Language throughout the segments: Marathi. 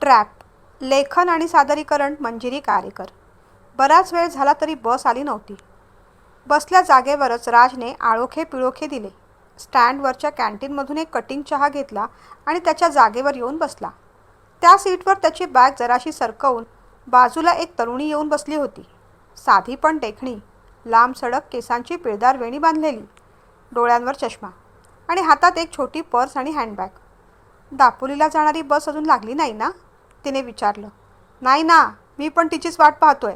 ट्रॅप लेखन आणि सादरीकरण मंजिरी कारेकर बराच वेळ झाला तरी बस आली नव्हती. बसल्या जागेवरच राजने आळोखे पिळोखे दिले. स्टँडवरच्या कॅन्टीनमधून एक कटिंग चहा घेतला आणि त्याच्या जागेवर येऊन बसला. त्या सीटवर त्याची बॅग जराशी सरकवून बाजूला एक तरुणी येऊन बसली होती. साधी पण देखणी लांब सडक केसांची पिळदार वेणी बांधलेली डोळ्यांवर चष्मा आणि हातात एक छोटी पर्स आणि हँडबॅग. दापोलीला जाणारी बस अजून लागली नाही ना? तिने विचारलं नाही ना मी पण तिचीच वाट पाहतोय.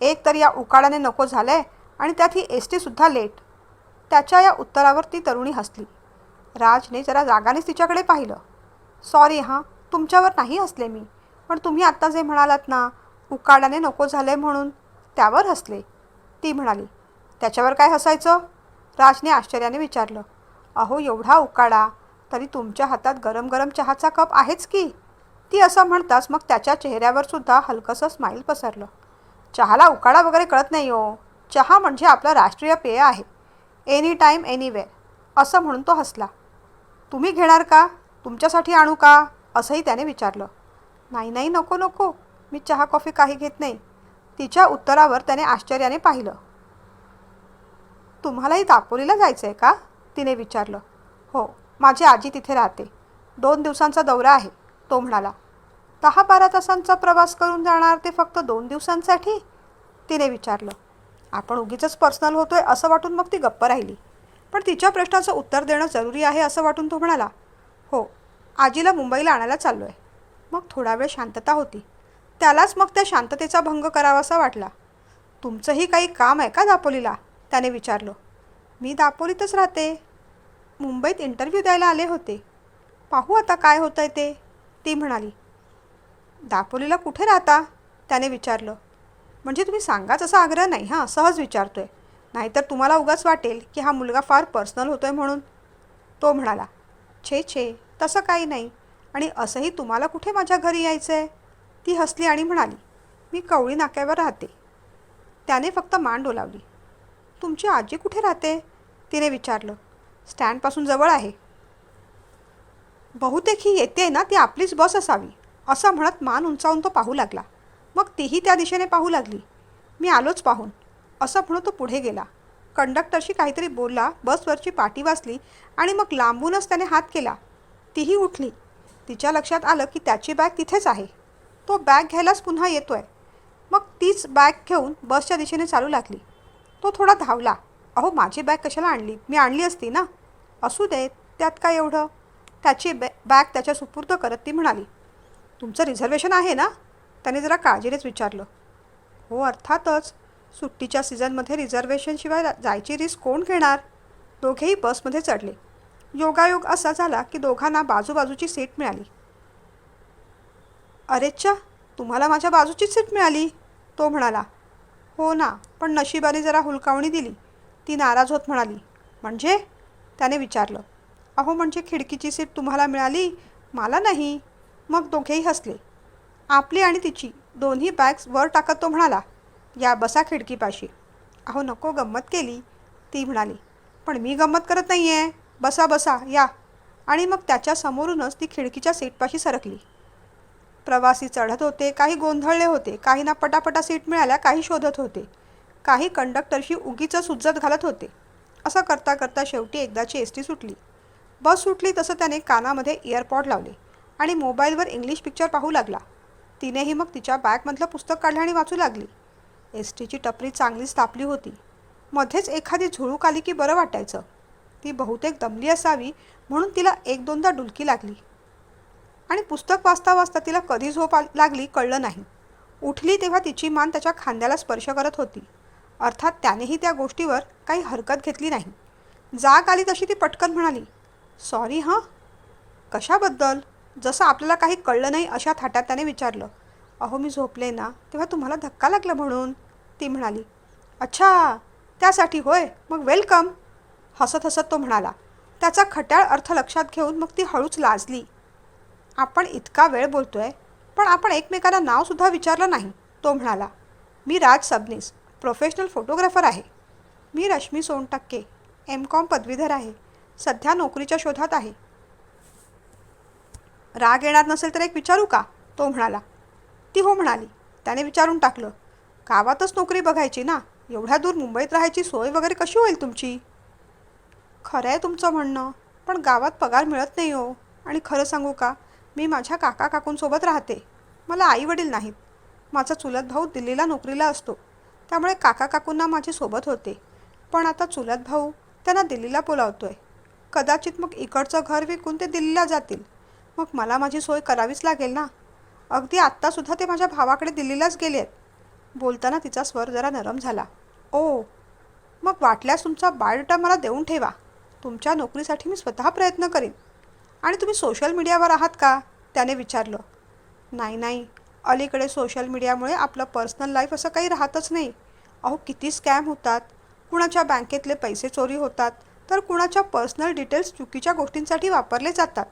एक तर या उकाडाने नको झालंय आणि त्यात ही एस टीसुद्धा लेट. त्याच्या या उत्तरावर ती तरुणी हसली. राजने जरा रागानेच तिच्याकडे पाहिलं. सॉरी हां तुमच्यावर नाही हसले मी. पण तुम्ही आत्ता जे म्हणालात ना उकाडाने नको झाले म्हणून त्यावर हसले. ती म्हणाली त्याच्यावर काय हसायचं? राजने आश्चर्याने विचारलं अहो एवढा उकाडा तरी तुमच्या हातात गरम गरम चहाचा कप आहेच की? ती असं म्हणताच मग त्याच्या चेहऱ्यावर सुद्धा हलकंसं स्माईल पसरलं. चहाला उकाडा वगैरे कळत नाही हो. चहा म्हणजे आपलं राष्ट्रीय पेय आहे. एनी टाईम एनिवेअर असं म्हणून तो हसला. तुम्ही घेणार का? तुमच्यासाठी आणू का? असंही त्याने विचारलं. नाही नाही नको नको. मी चहा कॉफी काही घेत नाही. तिच्या उत्तरावर त्याने आश्चर्याने पाहिलं. तुम्हालाही दापोलीला जायचं आहे का? तिने विचारलं. हो माझी आजी तिथे राहते. दोन दिवसांचा दौरा आहे तो म्हणाला. दहा बारा तासांचा प्रवास करून जाणार ते फक्त दोन दिवसांसाठी? तिने विचारलं. आपण उगीच पर्सनल होतोय असं वाटून मग ती गप्प राहिली. पण तिच्या प्रश्नाचं उत्तर देणं जरुरी आहे असं वाटून तो म्हणाला हो आजीला मुंबईला आणायला चाललो आहे मग थोडा वेळ शांतता होती. त्यालाच मग त्या शांततेचा भंग करावासा वाटला. तुमचंही काही काम आहे का दापोलीला? त्याने विचारलं. मी दापोलीतच राहते. मुंबईत इंटरव्ह्यू द्यायला आले होते. पाहू आता काय होतं आहे ते. ती म्हणाली. दापोलीला कुठे राहता? त्याने विचारलं. म्हणजे तुम्ही सांगाच असा आग्रह नाही हां? सहज विचारतोय. नाहीतर तुम्हाला उगाच वाटेल की हा मुलगा फार पर्सनल होतोय म्हणून. तो म्हणाला छे छे तसं काही नाही. आणि असंही तुम्हाला कुठे माझ्या घरी यायचं आहे ती हसली आणि म्हणाली मी कवळी नाक्यावर राहते. त्याने फक्त मान डोलावली. तुमची आजी कुठे राहते? तिने विचारलं. स्टँडपासून जवळ आहे. बहुतेक ही येते ना? ती आपलीच बस असावी. असं म्हणत मान उंचावून तो पाहू लागला. मग तीही त्या दिशेने पाहू लागली. मी आलोच पाहून. असं म्हणून तो पुढे गेला. कंडक्टरशी काहीतरी बोलला बसवरची पाटी वाचली आणि मग लांबूनच त्याने हात केला. तीही उठली. तिच्या लक्षात आलं की त्याची बॅग तिथेच आहे. तो बॅग घ्यायलाच पुन्हा येतोय. मग तीच बॅग घेऊन बसच्या दिशेने चालू लागली. तो थोडा धावला. अहो माझी बॅग कशाला आणली? मी आणली असती ना. असू दे त्यात काय एवढं? त्याची बॅ बॅग त्याच्या सुपूर्द करत ती म्हणाली. तुमचं रिझर्वेशन आहे ना? त्याने जरा काळजीनेच विचारलं. हो अर्थातच. सुट्टीच्या सीझनमध्ये रिझर्वेशनशिवाय जायची रिस्क कोण घेणार? दोघेही बसमध्ये चढले. योगायोग असा झाला की दोघांना बाजूबाजूची सीट मिळाली. अरेच्छा तुम्हाला माझ्या बाजूची सीट मिळाली? तो म्हणाला. हो ना पण नशिबाने जरा हुलकावणी दिली. ती नाराज होत म्हणाली. म्हणजे? त्याने विचारलं. अहो म्हणजे खिडकीची सीट तुम्हाला मिळाली? मला नाही. मग दोघेही हसले. आपली आणि तिची. दोन्ही बॅग्स वर टाकत तो म्हणाला या बसा खिडकीपाशी. अहो नको गंमत केली. ती म्हणाली पण मी गंमत करत नाही आहे बसा बसा या. आणि मग त्याच्या समोरूनच ती खिडकीच्या सीटपाशी सरकली. प्रवासी चढत होते काही गोंधळले होते काहींना पटापटा सीट मिळाल्या काही शोधत होते. काही कंडक्टरशी उगीच सुज्जत घालत होते. असं करता करता शेवटी एकदाची एस टी सुटली. बस सुटली तसं त्याने कानामध्ये इयरपॉड लावले. आणि मोबाईलवर इंग्लिश पिक्चर पाहू लागला. तिनेही मग तिच्या बॅगमधलं पुस्तक काढलं आणि वाचू लागली. एस टीची टपरी चांगलीच तापली होती. मध्येच एखादी झुळूक आली की बरं वाटायचं. ती बहुतेक दमली असावी म्हणून तिला एक दोनदा डुलकी लागली. आणि पुस्तक वाचता वाचता तिला कधी झोप लागली कळलं नाही. उठली तेव्हा तिची मान त्याच्या खांद्याला स्पर्श करत होती. अर्थात त्यानेही त्या गोष्टीवर काही हरकत घेतली नाही. जाग आली तशी ती पटकन म्हणाली सॉरी हां? कशाबद्दल? जसं आपल्याला काही कळलं नाही अशा थाटात त्याने विचारलं अहो मी झोपले ना तेव्हा तुम्हाला धक्का लागला म्हणून ती म्हणाली. अच्छा त्यासाठी होय मग वेलकम हसत हसत तो म्हणाला. त्याचा खट्याळ अर्थ लक्षात घेऊन मग ती हळूच लाजली. आपण इतका वेळ बोलतोय पण आपण एकमेकाला नावसुद्धा विचारलं नाही तो म्हणाला. मी राज सबनीस प्रोफेशनल फोटोग्राफर आहे. मी रश्मी सोनटक्के एम कॉम पदवीधर आहे. सध्या नोकरीच्या शोधात आहे. राग येणार नसेल तर एक विचारू का? तो म्हणाला. ती हो म्हणाली. त्याने विचारून टाकलं. गावातच नोकरी बघायची ना? एवढ्या दूर मुंबईत राहायची सोय वगैरे कशी होईल तुमची? खरं आहे तुमचं म्हणणं पण गावात पगार मिळत नाही हो. आणि खरं सांगू का? मी माझ्या काका काकूंसोबत राहते. मला आई वडील नाहीत. माझा चुलत भाऊ दिल्लीला नोकरीला असतो. त्यामुळे काका काकूंना माझी सोबत होते. पण आता चुलत भाऊ त्यांना दिल्लीला बोलावतोय. कदाचित मग इकडचं घर विकून ते दिल्लीला जातील. मग मला माझी सोय करावीच लागेल ना? अगदी आत्तासुद्धा ते माझ्या भावाकडे दिल्लीलाच गेले आहेत बोलताना तिचा स्वर जरा नरम झाला. ओ मग वाटल्यास तुमचा बायोडेटा मला देऊन ठेवा. तुमच्या नोकरीसाठी मी स्वतः प्रयत्न करीन. आणि तुम्ही सोशल मीडियावर आहात का? त्याने विचारलं. नाही नाही. अलीकडे सोशल मीडियामुळे आपलं पर्सनल लाईफ असं काही राहतच नाही. अहो किती स्कॅम होतात. कुणाच्या बँकेतले पैसे चोरी होतात तर कुणाच्या पर्सनल डिटेल्स चुकीच्या गोष्टींसाठी वापरले जातात.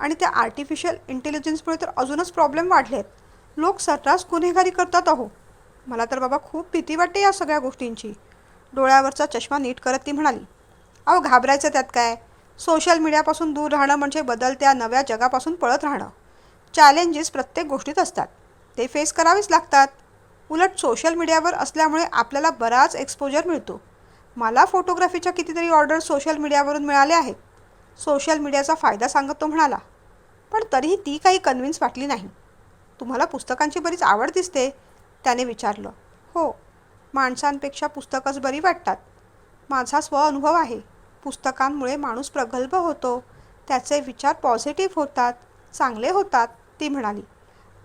आणि त्या आर्टिफिशियल इंटेलिजन्समुळे तर अजूनच प्रॉब्लेम वाढले आहेत लोक सर्रास गुन्हेगारी करतात अहो. मला तर बाबा खूप भीती वाटते या सगळ्या गोष्टींची. डोळ्यावरचा चष्मा नीट करत ती म्हणाली अहो घाबरायचं त्यात काय? सोशल मीडियापासून दूर राहणं म्हणजे बदलत्या नव्या जगापासून पळत राहणं. चॅलेंजेस प्रत्येक गोष्टीत असतात. ते फेस करावेच लागतात. उलट सोशल मीडियावर असल्यामुळे आपल्याला बराच एक्सपोजर मिळतो. मला फोटोग्राफीच्या कितीतरी ऑर्डर सोशल मीडियावरून मिळाल्या आहेत. सोशल मीडियाचा फायदा सांगत तो म्हणाला पण तरीही ती काही कन्व्हिन्स वाटली नाही. तुम्हाला पुस्तकांची बरीच आवड दिसते. त्याने विचारलं हो माणसांपेक्षा पुस्तकच बरी वाटतात. माझा स्व अनुभव आहे पुस्तकांमुळे माणूस प्रगल्भ होतो. त्याचे विचार पॉझिटिव्ह होतात चांगले होतात ती म्हणाली.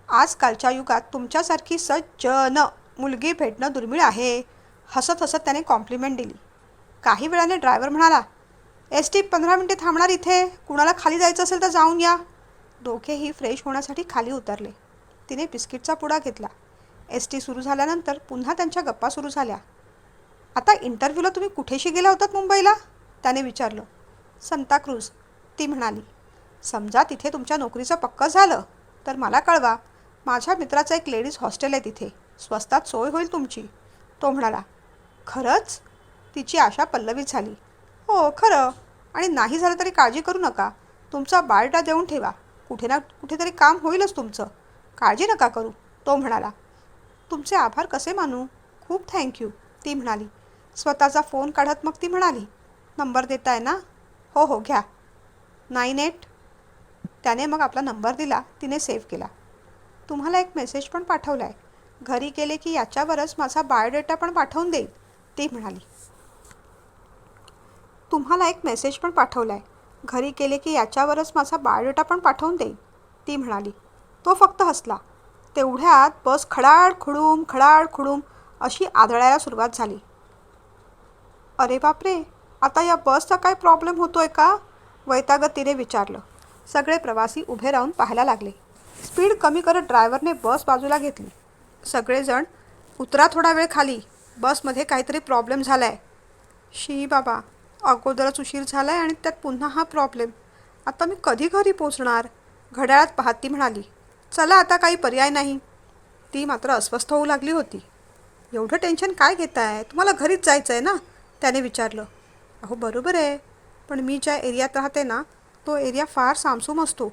आजकालच्या युगात तुमच्यासारखी सज्जन मुलगी भेटणं दुर्मिळ आहे हसत हसत त्याने कॉम्प्लिमेंट दिली. काही वेळाने ड्रायव्हर म्हणाला एस टी पंधरा मिनटे थांबणार इथे. कुणाला खाली जायचं असेल तर जाऊन या. दोघेही फ्रेश होण्यासाठी खाली उतरले. तिने बिस्किटचा पुडा घेतला. एस टी सुरू झाल्यानंतर पुन्हा त्यांच्या गप्पा सुरू झाल्या. आता इंटरव्ह्यूला तुम्ही कुठेशी गेला होतात मुंबईला? त्याने विचारलं. संताक्रूज ती म्हणाली समजा तिथे तुमच्या नोकरीचं पक्क झालं तर मला कळवा. माझ्या मित्राचं एक लेडीज हॉस्टेल आहे तिथे. स्वस्तात सोय होईल तुमची. तो म्हणाला खरंच? तिची आशा पल्लवी झाली. हो खरं. आणि नाही झालं तरी काळजी करू नका. तुमचा बायोडा देऊन ठेवा. कुठे ना कुठेतरी काम होईलच तुमचं. काळजी नका करू तो म्हणाला. तुमचे आभार कसे मानू? खूप थँक्यू ती म्हणाली. स्वतःचा फोन काढत मग ती म्हणाली नंबर देताय ना? हो हो घ्या. नाईन एट त्याने मग आपला नंबर दिला तिने सेव्ह केला. तुम्हाला एक मेसेज पण पाठवला आहे घरी गेले की याच्यावरच माझा बायोडेटा पण पाठवून देईल ती म्हणाली. तुम्हाला एक मेसेज पण पाठवला आहे घरी गेले की याच्यावरच माझा बायोडेटा पण पाठवून देईल ती म्हणाली. तो फक्त हसला. तेवढ्यात बस खडाड खुडूम खडाड खुडूम अशी आदळायला सुरुवात झाली. अरे बापरे आता या बसचा काय प्रॉब्लेम होतोय का? वैतागतीने विचारलं. सगळे प्रवासी उभे राहून पाहायला लागले. स्पीड कमी करत ड्रायव्हरने बस बाजूला घेतली. सगळेजण उतरा थोडा वेळ खाली. बसमध्ये काहीतरी प्रॉब्लेम झाला आहे शी बाबा अगोदरच उशीर झाला आहे आणि त्यात पुन्हा हा प्रॉब्लेम आता मी कधी घरी पोचणार घड्याळात पाहत ती म्हणाली. चला आता काही पर्याय नाही. ती मात्र अस्वस्थ होऊ लागली होती. एवढं टेन्शन काय घेताय? तुम्हाला घरीच जायचं आहे ना? त्याने विचारलं. अहो बरोबर आहे. पण मी ज्या एरियात राहते ना तो एरिया फार सामसूम असतो.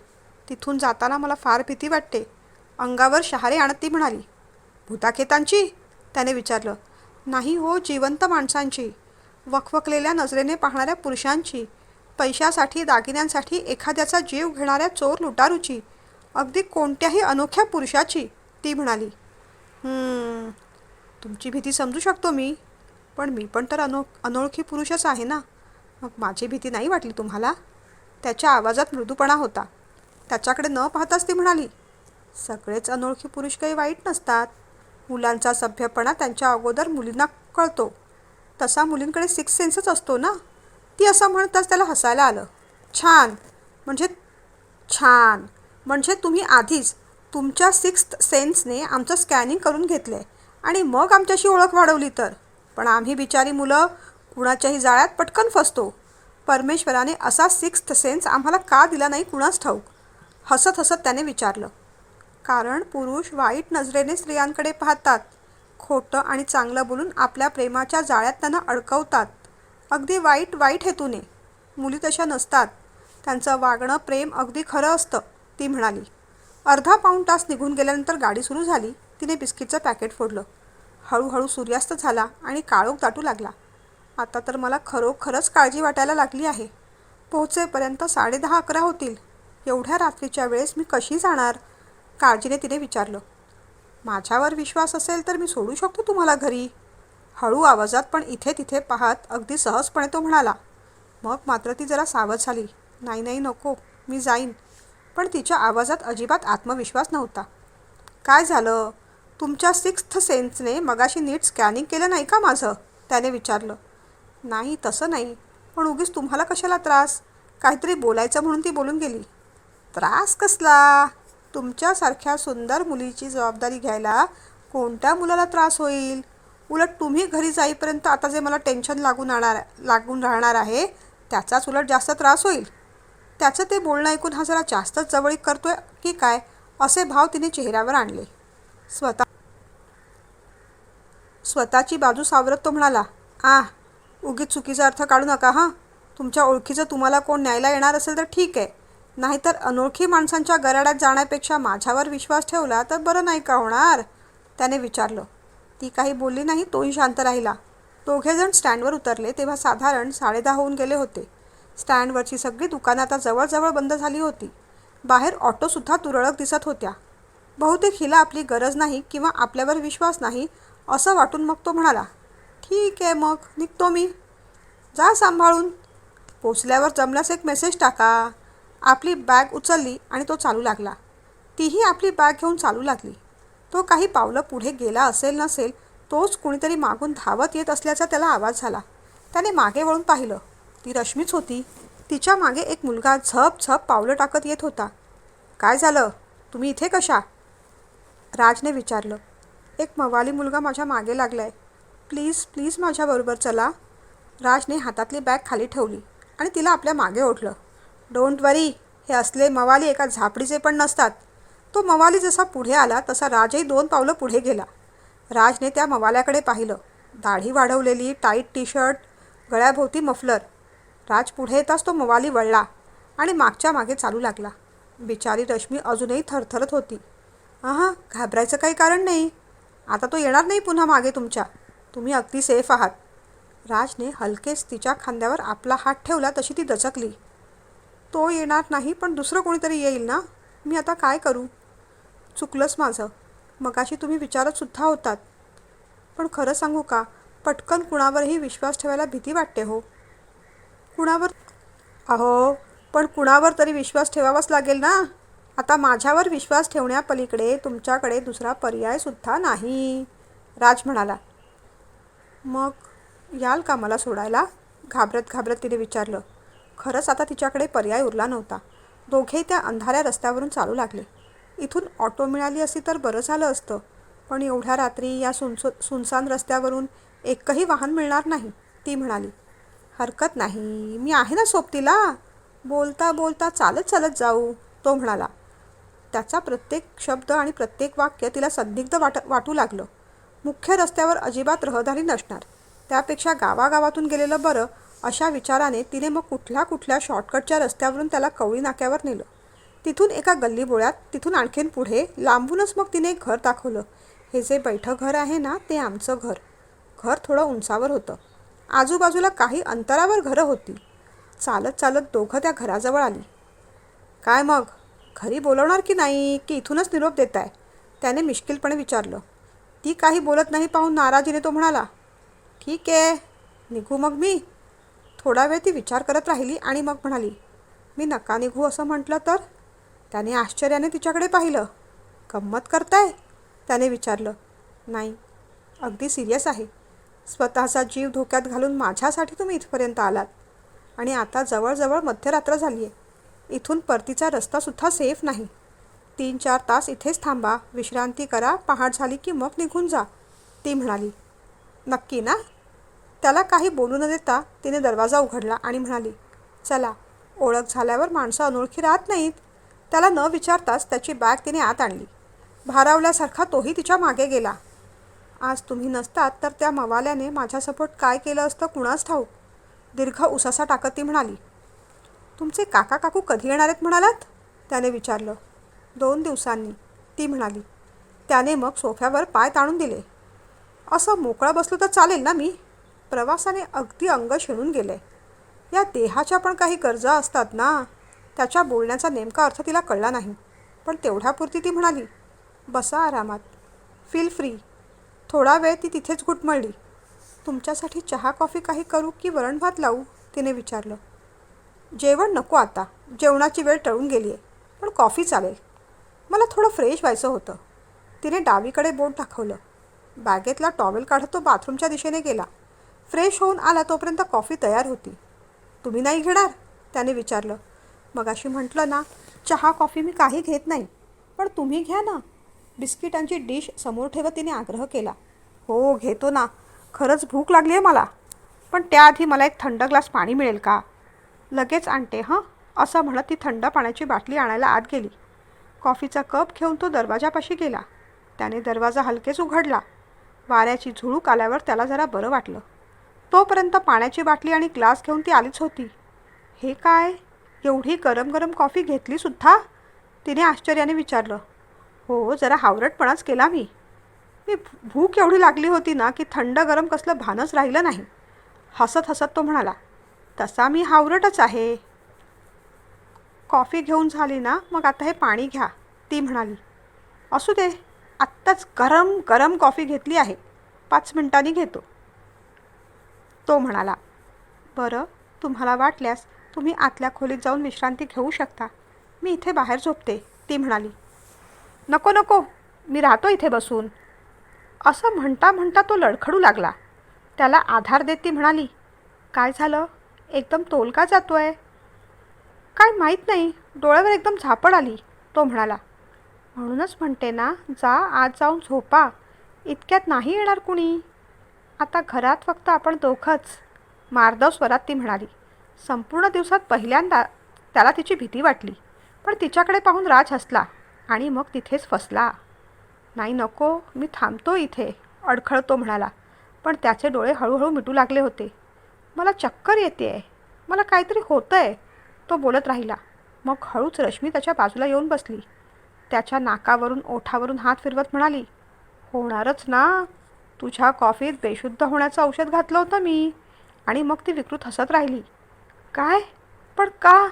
तिथून जाताना मला फार भीती वाटते. अंगावर शहारे आणत ती म्हणाली. भूताखेतांची? त्याने विचारलं. नाही हो जिवंत माणसांची. वखवकलेल्या नजरेने पाहणाऱ्या पुरुषांची पैशासाठी दागिन्यांसाठी एखाद्याचा जीव घेणाऱ्या चोर लुटारूची अगदी कोणत्याही अनोख्या पुरुषाची ती म्हणाली तुमची भीती समजू शकतो मी पण मी पण तर अनो अनोळखी पुरुषच आहे ना? मग माझी भीती नाही वाटली तुम्हाला त्याच्या आवाजात मृदूपणा होता. त्याच्याकडे न पाहताच ती म्हणाली सगळेच अनोळखी पुरुष काही वाईट नसतात. मुलांचा सभ्यपणा त्यांच्या अगोदर मुलींना कळतो. तसा मुलींकडे सिक्स सेन्सच असतो ना? ती असं म्हणताच त्याला हसायला आलं. छान. म्हणजे छान. म्हणजे तुम्ही आधीच तुमच्या सिक्स सेन्सने आमचं स्कॅनिंग करून घेतलं आहे आणि मग आमच्याशी ओळख वाढवली तर. पण आम्ही बिचारी मुलं कुणाच्याही जाळ्यात पटकन फसतो. परमेश्वराने असा सिक्स्थ सेन्स आम्हाला का दिला नाही कुणाच ठाऊक? हसत हसत त्याने विचारलं. कारण पुरुष वाईट नजरेने स्त्रियांकडे पाहतात. खोटं आणि चांगलं बोलून आपल्या प्रेमाच्या जाळ्यात त्यांना अडकवतात. अगदी वाईट वाईट हेतूने. मुली तशा नसतात. त्यांचं वागणं प्रेम अगदी खरं असतं ती म्हणाली. अर्धा पाऊण तास निघून गेल्यानंतर गाडी सुरू झाली. तिने बिस्किटचं पॅकेट फोडलं. हळूहळू सूर्यास्त झाला आणि काळोख दाटू लागला. आता तर मला खरोखरच काळजी वाटायला लागली आहे. पोहोचेपर्यंत साडेदहा अकरा होतील. एवढ्या रात्रीच्या वेळेस मी कशी जाणार? काळजीने तिने विचारलं. माझ्यावर विश्वास असेल तर मी सोडू शकतो तुम्हाला घरी. हळू आवाजात पण इथे तिथे पाहत अगदी सहजपणे तो म्हणाला मग मात्र ती जरा सावध झाली. नाही नाही नको मी जाईन. पण तिच्या आवाजात अजिबात आत्मविश्वास नव्हता. काय झालं? तुमच्या सिक्स्थ सेन्सने मगाशी नीट स्कॅनिंग केलं नाही का माझं? त्याने विचारलं. नाही तसं नाही. पण उगीच तुम्हाला कशाला त्रास? काहीतरी बोलायचं म्हणून ती बोलून गेली. त्रास कसला? तुमच्यासारख्या सुंदर मुलीची जबाबदारी घ्यायला कोणत्या मुलाला त्रास होईल? उलट तुम्ही घरी जाईपर्यंत आता जे मला टेन्शन लागून राहणार लागून राहणार आहे त्याचाच उलट जास्त त्रास होईल? त्याचं ते बोलणं ऐकून हा जरा जास्तच जवळीक करतोय की काय असे भाव तिने चेहऱ्यावर आणले. स्वतः स्वतःची बाजू सावरत तो म्हणाला आ उगीच चुकीचा अर्थ काढू नका हां? तुमच्या ओळखीचं तुम्हाला कोण न्यायला येणार असेल तर ठीक आहे नाहीतर अनोळखी माणसांच्या गराड्यात जाण्यापेक्षा माझ्यावर विश्वास ठेवला तर बरं नाही का होणार? त्याने विचारलं. ती काही बोलली नाही तोही शांत राहिला. दोघेजण स्टँडवर उतरले तेव्हा साधारण साडेदहा होऊन गेले होते. स्टँडवरची सगळी दुकानं आता जवळजवळ बंद झाली होती. बाहेर ऑटोसुद्धा तुरळक दिसत होत्या. बहुतेक हिला आपली गरज नाही किंवा आपल्यावर विश्वास नाही असं वाटून मग तो म्हणाला ठीक आहे मग निघतो मी. जा सांभाळून. पोचल्यावर जमल्यास एक मेसेज टाका. आपली बॅग उचलली आणि तो चालू लागला. तीही आपली बॅग घेऊन चालू लागली. तो काही पावलं पुढे गेला असेल नसेल तोच कुणीतरी मागून धावत येत असल्याचा त्याला आवाज झाला. त्याने मागे वळून पाहिलं. ती रश्मीच होती. तिच्यामागे एक मुलगा झप झप पावलं टाकत येत होता. काय झालं? तुम्ही इथे कशा? राजने विचारलं. एक मवाली मुलगा माझ्या मागे लागलाय. प्लीज प्लीज माझ्याबरोबर चला. राजने हातातली बॅग खाली ठेवली आणि तिला आपल्या मागे ओढलं. डोंट वरी हे असले मवाली एका झापडीचे पण नसतात. तो मवाली जसा पुढे आला तसा राजही दोन पावलं पुढे गेला. राजने त्या मवाल्याकडे पाहिलं. दाढी वाढवलेली टाईट टी शर्ट गळ्याभोवती मफलर राज पुढे येताच तो मवाली वळला आणि मागच्या मागे चालू लागला. बिचारी रश्मी अजूनही थरथरत होती. हां घाबरायचं काही कारण नाही. आता तो येणार नाही पुन्हा मागे तुमच्या. तुम्ही अगदी सेफ आहात. राजने हलकेच तिच्या खांद्यावर आपला हात ठेवला तशी ती दचकली. तो येणार नाही पण दुसरं कोणीतरी येईल ना? मी आता काय करू? चुकलंच माझं. मगाशी तुम्ही विचारतसुद्धा होतात. पण खरं सांगू का? पटकन कुणावरही विश्वास ठेवायला भीती वाटते हो. कुणावर? अहो पण कुणावर तरी विश्वास ठेवावाच लागेल ना? आता माझ्यावर विश्वास ठेवण्यापलीकडे तुमच्याकडे दुसरा पर्यायसुद्धा नाही. राज म्हणाला. मग याल का मला सोडायला? घाबरत घाबरत तिने विचारलं. खरंच आता तिच्याकडे पर्याय उरला नव्हता. दोघेही त्या अंधाऱ्या रस्त्यावरून चालू लागले. इथून ऑटो मिळाली असती तर बरं झालं असतं पण एवढ्या रात्री या सुनसु सुनसान रस्त्यावरून एकही वाहन मिळणार नाही ती म्हणाली. हरकत नाही मी आहे ना सोबतीला. बोलता बोलता चालत चालत जाऊ तो म्हणाला. त्याचा प्रत्येक शब्द आणि प्रत्येक वाक्य तिला संदिग्ध वाट वाटू लागलं. मुख्य रस्त्यावर अजिबात रहदारी नसणार. त्यापेक्षा गावागावातून गेलेलं बरं अशा विचाराने तिने मग कुठल्या कुठल्या शॉर्टकटच्या रस्त्यावरून त्याला कवळी नाक्यावर नेलं. तिथून एका गल्लीबोळ्यात तिथून आणखीन पुढे लांबूनच मग तिने एक घर दाखवलं. हे जे बैठं घर आहे ना ते आमचं घर. घर थोडं उंचावर होतं. आजूबाजूला काही अंतरावर घरं होती. चालत चालत दोघं त्या घराजवळ आली. काय मग? घरी बोलवणार की नाही? की इथूनच निरोप देत आहे त्याने मिश्किलपणे विचारलं. ती काही बोलत नाही पाहून नाराजीने तो म्हणाला ठीक आहे निघू मग मी. थोडा वेळ ती विचार करत राहिली आणि मग म्हणाली मी नका निघू असं म्हटलं तर? त्याने आश्चर्याने तिच्याकडे पाहिलं. गंमत करताय? त्याने विचारलं. नाही अगदी सिरियस आहे. स्वतःचा जीव धोक्यात घालून माझ्यासाठी तुम्ही इथपर्यंत आलात आणि आता जवळजवळ मध्यरात्र झाली आहे इथून परतीचा रस्तासुद्धा सेफ नाही. तीन चार तास इथेच थांबा विश्रांती करा पहाट झाली की मग निघून जा ती म्हणाली. नक्की ना? त्याला काही बोलू न देता तिने दरवाजा उघडला आणि म्हणाली चला ओळख झाल्यावर माणसं अनोळखी राहत नाहीत. त्याला न विचारताच त्याची बॅग तिने आत आणली. भारावल्यासारखा तोही तिच्यामागे गेला. आज तुम्ही नसतात तर त्या मवाल्याने माझ्यासपोर्ट काय केलं असतं कुणाच ठाऊक? दीर्घ उसासा टाकत ती म्हणाली. तुमचे काका काकू कधी येणार आहेत म्हणालात? त्याने विचारलं. दोन दिवसांनी. ती म्हणाली. त्याने मग सोफ्यावर पाय ताणून दिले. असं मोकळा बसलो तर चालेल ना मी? प्रवासाने अगदी अंग शिणून गेले. या देहाच्या पण काही गरजा असतात ना? त्याच्या बोलण्याचा नेमका अर्थ तिला कळला नाही. पण तेवढ्यापुरती ती म्हणाली बसा आरामात. फील फ्री थोडा वेळ ती तिथेच घुटमळली. तुमच्यासाठी चहा कॉफी काही करू की वरण भात लावू? तिने विचारलं. जेवण नको आता. जेवणाची वेळ टळून गेली आहे पण कॉफी चालेल. मला थोडं फ्रेश व्हायचं होतं. तिने डावीकडे बोट दाखवलं. बॅगेतला टॉवेल काढत तो बाथरूमच्या दिशेने गेला. फ्रेश होऊन आला तोपर्यंत कॉफी तयार होती. तुम्ही नाही घेणार? त्याने विचारलं. मगाशी म्हटलं ना चहा कॉफी मी काही घेत नाही पण तुम्ही घ्या ना. बिस्किटांची डिश समोर ठेवत तिने आग्रह केला. हो घेतो ना. खरंच भूक लागली आहे मला. पण त्याआधी मला एक थंड ग्लास पाणी मिळेल का? लगेच आणते हं असं म्हणत ती थंड पाण्याची बाटली आणायला आत गेली. कॉफीचा कप घेऊन तो दरवाजापाशी गेला. त्याने दरवाजा हलकेच उघडला. वाऱ्याची झुळूक आल्यावर त्याला जरा बरं वाटलं. तोपर्यंत पाण्याची बाटली आणि ग्लास घेऊन ती आलीच होती. हे काय? एवढी गरम गरम कॉफी घेतलीसुद्धा तिने आश्चर्याने विचारलं. हो जरा हावरटपणाच केला मी. मी भूक एवढी लागली होती ना की थंड गरम कसलं भानच राहिलं नाही. हसत हसत तो म्हणाला तसा मी हावरटच आहे. कॉफी घेऊन झाली ना मग आता हे पाणी घ्या ती म्हणाली. असू दे आत्ताच गरम गरम कॉफी घेतली आहे. पाच मिनिटांनी घेतो. तो म्हणाला बरं तुम्हाला वाटल्यास तुम्ही आतल्या खोलीत जाऊन विश्रांती घेऊ शकता. मी इथे बाहेर झोपते ती म्हणाली. नको नको मी राहतो इथे बसून. असं म्हणता म्हणता तो लडखडू लागला. त्याला आधार देत ती म्हणाली काय झालं? एकदम तोल का जातोय? काय माहीत नाही डोळ्यावर एकदम झापड आली तो म्हणाला. म्हणूनच म्हणते ना जा आज जाऊन झोपा. इतक्यात नाही येणार कुणी. आता घरात फक्त आपण दोघंच. मार्दव स्वरात ती म्हणाली संपूर्ण दिवसात पहिल्यांदा त्याला तिची भीती वाटली पण तिच्याकडे पाहून राज हसला आणि मग तिथेच फसला. नाही नको मी थांबतो इथे अडखळतो म्हणाला पण त्याचे डोळे हळूहळू मिटू लागले होते. मला चक्कर येते आहे मला काहीतरी होतं आहे तो बोलत राहिला. मग हळूच रश्मी त्याच्या बाजूला येऊन बसली. त्याच्या नाकावरून ओठावरून हात फिरवत म्हणाली होणारच ना. तुझ्या कॉफीत बेशुद्ध होण्याचं औषध घातलं होतं मी. आणि मग ती विकृत हसत राहिली. काय? पण का?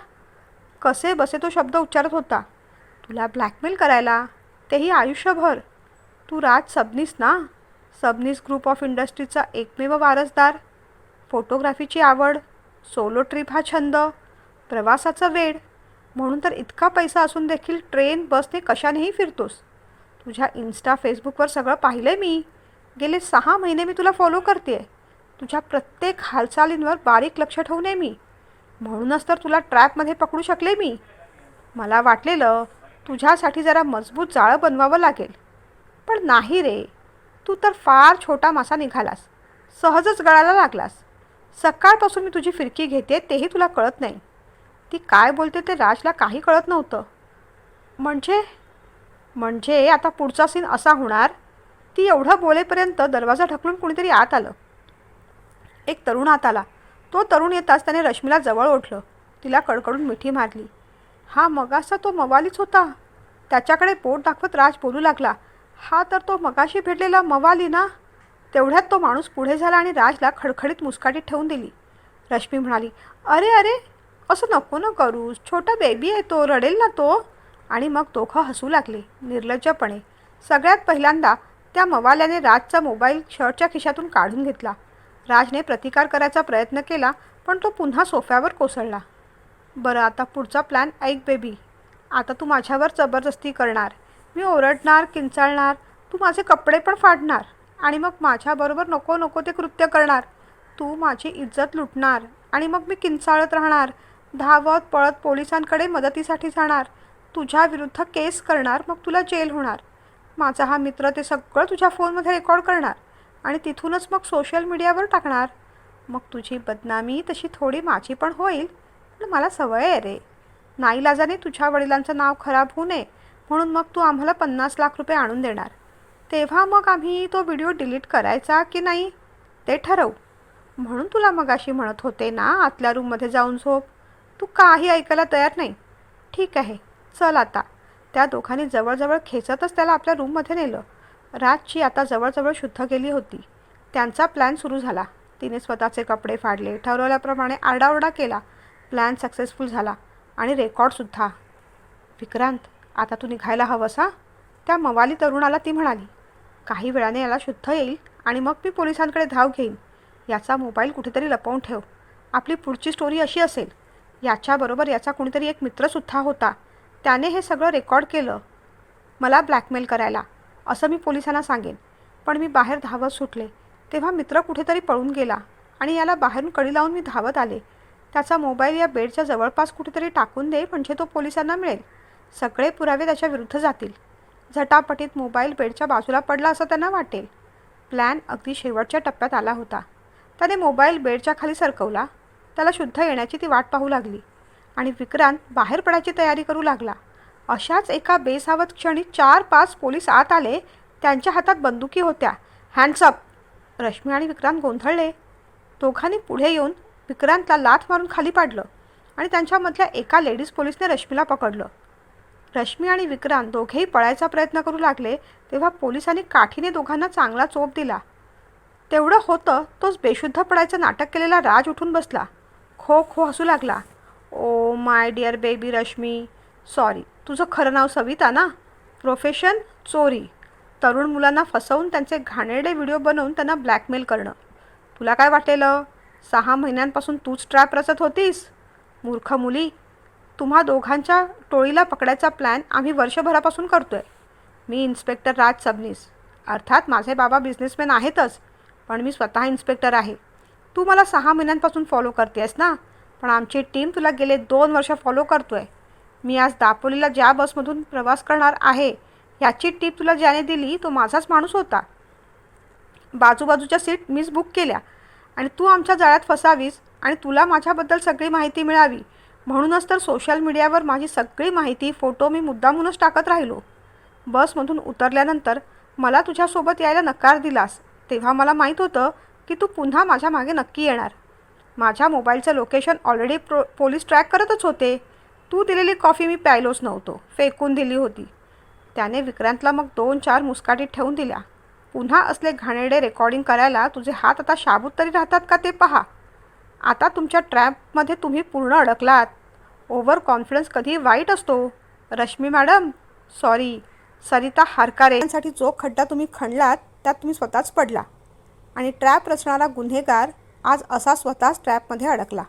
कसे बसे तो शब्द उच्चारत होता? तुला ब्लॅकमेल करायला? तेही आयुष्यभर. तू राज सबनीस ना? सबनीस ग्रुप ऑफ इंडस्ट्रीचा एकमेव वारसदार. फोटोग्राफीची आवड. सोलो ट्रिप हा छंद. प्रवासाचं वेड म्हणून तर इतका पैसा असून देखील ट्रेन बसने कशानेही फिरतोस. तुझ्या इन्स्टा फेसबुकवर सगळं पाहिलं आहे मी. गेले सहा महिने मी तुला फॉलो करते तुझ्या प्रत्येक हालचालींवर बारीक लक्ष ठेवून मी. म्हणूनच तर तुला ट्रॅपमध्ये पकडू शकले मी. मला वाटलेलं तुझ्यासाठी जरा मजबूत जाळं बनवावं लागेल. पण नाही रे. तू तर फार छोटा मासा निघालास. सहजच गळायला लागलास. सकाळपासून मी तुझी फिरकी घेते तेही तुला कळत नाही. ती काय बोलते ते राजला काही कळत नव्हतं. म्हणजे? म्हणजे आता पुढचा सीन असा होणार ती एवढं बोलेपर्यंत दरवाजा ढकलून कुणीतरी आत आलं. एक तरुण आत आला. तो तरुण येताच त्याने रश्मीला जवळ ओढलं तिला कडकडून मिठी मारली. हा मगाचा तो मवालीच होता. त्याच्याकडे पोट दाखवत राज बोलू लागला. हा तर तो मगाशी भेटलेला मवाली ना? तेवढ्यात तो माणूस पुढे झाला आणि राजला खडखडीत मुस्काटीत ठेवून दिली. रश्मी म्हणाली अरे अरे असं नको ना करूस. छोटा बेबी आहे तो रडेल ना तो. आणि मग दोघं हसू लागले निर्लज्जपणे. सगळ्यात पहिल्यांदा त्या मवाल्याने राजचा मोबाईल शर्टच्या खिशातून काढून घेतला. राजने प्रतिकार करायचा प्रयत्न केला पण तो पुन्हा सोफ्यावर कोसळला. बरं आता पुढचा प्लॅन ऐक बेबी. आता तू माझ्यावर जबरदस्ती करणार. मी ओरडणार किंचाळणार. तू माझे कपडे पण फाडणार. आणि मग माझ्याबरोबर नको नको ते कृत्य करणार. तू माझी इज्जत लुटणार. आणि मग मी किंचाळत राहणार. धावत पळत पोलिसांकडे मदतीसाठी जाणार. तुझ्या विरुद्ध केस करणार मग तुला जेल होणार. माझा हा मित्र ते सगळं तुझ्या फोनमध्ये रेकॉर्ड करणार आणि तिथूनच मग सोशल मीडियावर टाकणार. मग तुझी बदनामी तशी थोडी माझी पण होईल पण मला सवय आहे रे. नाईलाजाने तुझ्या वडिलांचं नाव खराब होऊ नये म्हणून मग तू आम्हाला पन्नास लाख रुपये आणून देणार. तेव्हा मग आम्ही तो व्हिडिओ डिलीट करायचा की नाही ते ठरवू. म्हणून तुला मग अशी म्हणत होते ना आतल्या रूममध्ये जाऊन झोप. तू काही ऐकायला तयार नाही. ठीक आहे चल आता. त्या दोघांनी जवळजवळ खेचतच त्याला आपल्या रूममध्ये नेलं. राजची आता जवळजवळ शुद्ध गेली होती. त्यांचा प्लॅन सुरू झाला. तिने स्वतःचे कपडे फाडले ठरवल्याप्रमाणे आरडाओरडा केला. प्लॅन सक्सेसफुल झाला आणि रेकॉर्डसुद्धा विक्रांत आता तू निघायला हवंस हा? त्या मवाली तरुणाला ती म्हणाली. काही वेळाने याला शुद्ध येईल आणि मग मी पोलिसांकडे धाव घेईन. याचा मोबाईल कुठेतरी लपवून ठेव. आपली पुढची स्टोरी अशी असेल. याच्याबरोबर याचा कुणीतरी एक मित्रसुद्धा होता. त्याने हे सगळं रेकॉर्ड केलं मला ब्लॅकमेल करायला असं मी पोलिसांना सांगेन. पण मी बाहेर धावत सुटले. तेव्हा मित्र कुठेतरी पळून गेला आणि याला बाहेरून कडी लावून मी धावत आले. त्याचा मोबाईल या बेडच्या जवळपास कुठेतरी टाकून दे म्हणजे तो पोलिसांना मिळेल. सगळे पुरावे त्याच्या विरुद्ध जातील. झटापटीत मोबाईल बेडच्या बाजूला पडला असं त्यांना वाटेल. प्लॅन अगदी शेवटच्या टप्प्यात आला होता. त्याने मोबाईल बेडच्या खाली सरकवला. त्याला शुद्ध येण्याची ती वाट पाहू लागली. आणि विक्रांत बाहेर पडायची तयारी करू लागला. अशाच एका बेसावत क्षणी चार पाच पोलीस आत आले. त्यांच्या हातात बंदुकी होत्या. हँड्सअप रश्मी आणि विक्रांत गोंधळले. दोघांनी पुढे येऊन विक्रांतला लाथ मारून खाली पाडलं आणि त्यांच्यामधल्या एका लेडीज पोलीसने रश्मीला पकडलं. रश्मी आणि विक्रांत दोघेही पळायचा प्रयत्न करू लागले तेव्हा पोलिसांनी काठीने दोघांना चांगला चोप दिला. तेवढं होतं तोच बेशुद्ध पडायचं नाटक केलेला राज उठून बसला. खो खो हसू लागला. ओ my dear baby Rashmi sorry तुझं खरं नाव सविता ना? प्रोफेशन? चोरी. तरुण मुलांना फसवून त्यांचे घाणेरडे व्हिडिओ बनवून त्यांना ब्लॅकमेल करणं. तुला काय वाटेलं? सहा महिन्यांपासून तूच ट्रॅप रचत होतीस? मूर्ख मुली तुम्हा दोघांच्या टोळीला पकडायचा प्लॅन आम्ही वर्षभरापासून करतोय. मी इन्स्पेक्टर राज सबनीस. अर्थात माझे बाबा बिझनेसमॅन आहेतच पण मी स्वतः इन्स्पेक्टर आहे. तू मला सहा महिन्यांपासून फॉलो करतेस ना? पण आमची टीम तुला गेले दोन वर्ष फॉलो करतोय. मी आज दापोलीला ज्या बसमधून प्रवास करणार आहे याची टीप तुला ज्याने दिली तो माझाच माणूस होता. बाजूबाजूच्या सीट मीच बुक केल्या आणि तू आमच्या जाळ्यात फसावीस आणि तुला माझ्याबद्दल सगळी माहिती मिळावी. म्हणूनच तर सोशल मीडियावर माझी सगळी माहिती फोटो मी मुद्दामूनच टाकत राहिलो. बसमधून उतरल्यानंतर मला तुझ्यासोबत यायला नकार दिलास तेव्हा मला माहीत होतं की तू पुन्हा माझ्या मागे नक्की येणार. माझ्या मोबाईलचं लोकेशन ऑलरेडी प्रो पोलीस ट्रॅक करतच होते. तू दिलेली कॉफी मी प्यायलोच नव्हतो. फेकून दिली होती. त्याने विक्रांतला मग दोन चार मुस्काटीत ठेवून दिल्या. पुन्हा असले घाणेरडे रेकॉर्डिंग करायला तुझे हात आता शाबूत तरी राहतात का ते पहा. आता तुमच्या ट्रॅपमध्ये तुम्ही पूर्ण अडकलात. ओव्हर कॉन्फिडन्स कधी वाईट असतो. रश्मी मॅडम सॉरी सरिता हारकारे जो खड्डा तुम्ही खणलात त्यात तुम्ही स्वतःच पडला. आणि ट्रॅप रचणारा गुन्हेगार आज असा स्वतःच ट्रॅपमध्ये अडकला.